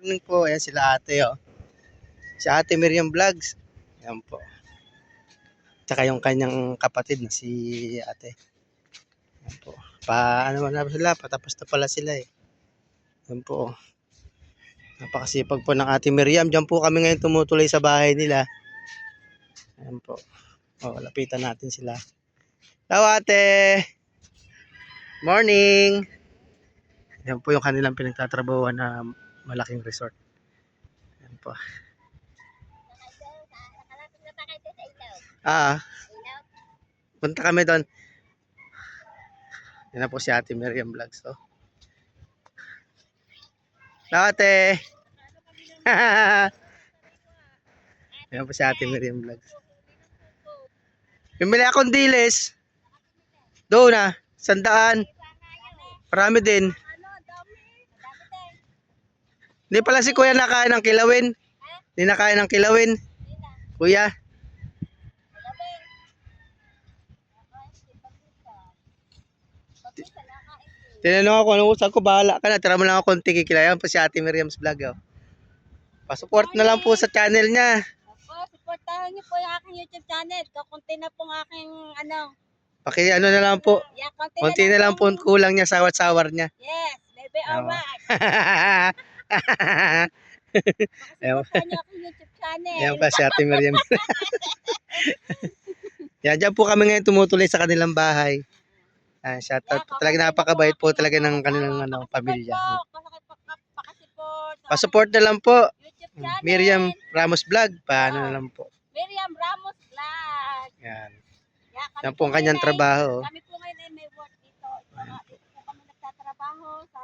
morning po. Ayan sila ate, oh. Si ate Miriam Vlogs. Ayan po. Tsaka yung kanyang kapatid na si ate. Ayan po. Pa, ano na sila, patapos na pala sila eh. Ayan po. oh. Napakasipag po ng ate Miriam. Diyan po kami ngayon tumutuloy sa bahay nila. Ayan po. O, lapitan natin sila. Hello ate! Morning! Yan po yung kanilang pinagtatrabahuan na malaking resort. Yan po. Ah, punta kami doon. Yan na po si Ate Miriam Vlogs. Oh. Hello, ate! Yan po si Ate Miriam Vlogs. Bumili akong dilis. Doon na, sandaan. Marami din. Hindi pala si kuya nakain ng kilawin. Hindi nakain ng kilawin. Kuya. Tinanong ako, ano saan ko bahala ka na. Tira mo lang ako konti kikilayan po si Ate Miriam's vlog. Oh. Pasupport na lang po sa channel niya. Opo, supportahan niyo po yung aking YouTube channel. Kakunti na pong aking ano. Paki ano na lang po. Yeah, konti, Konti na lang po pong- kulang niya sawat-sawar niya. Yes, baby, alright. Ewan. Channel. Ayan pa si Ate Miriam. Yan, dyan po kami ngayon tumutuloy sa kanilang bahay. Ah, shout out po. Talaga napakabait po talaga ng kanilang ano, pamilya. Pa-support na lang po. Miriam Ramos Vlog. Paano na lang po. Miriam Ramos Vlog. Yan. Yeah, Yan po ang kanyang trabaho. Kami po ngayon ay may work dito. Mga- Dito po kami nagtatrabaho sa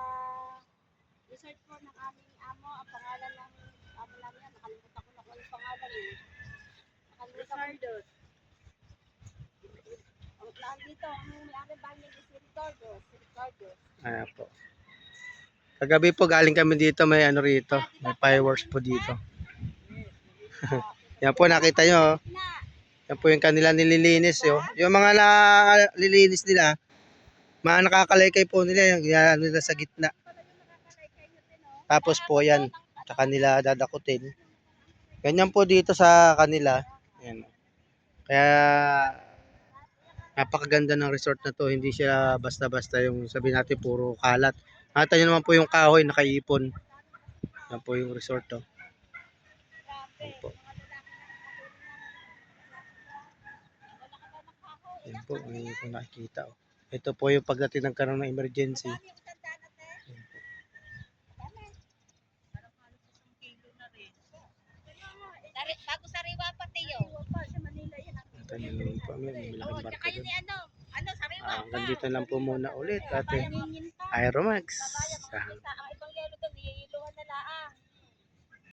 resort po ng aming amo. Ang pangalan ng amo namin yan. Nakalimutan ko na kung yung pangalan eh. Nakalimutan ko. Ang lahat dito, ang may-ari ba niya si Ricardo. Si Ricardo. Ayan po. Kagabi po galing kami dito. May ano rito. May fireworks po dito. Yan po nakita nyo. oh. Yan po yung kanila nililinis. Yo. Yung mga nalilinis nila, mga nakakalaykay po nila, yung yan nila sa gitna. Tapos po yan, sa kanila dadakutin. Ganyan po dito sa kanila. Yan. Kaya, napakaganda ng resort na to. Hindi siya basta-basta yung sabi natin puro kalat. Nakita nyo naman po yung kahoy nakaipon. Yan po yung resort to. Yan po. Yan po, hindi ko nakikita. Oh. Ito po yung pagdating nagkaroon ng emergency. marami ang tanda na te. Dami. Sari- Bago sariwa pa tiyo. Sa Manila yan. ang- Ito yung po, may malaking tsaka barko yun doon. eh, ano, ano, sariwa Ah, pa. hanggang dito lang po muna ulit. Ate pa. Aeromax. Mga Sa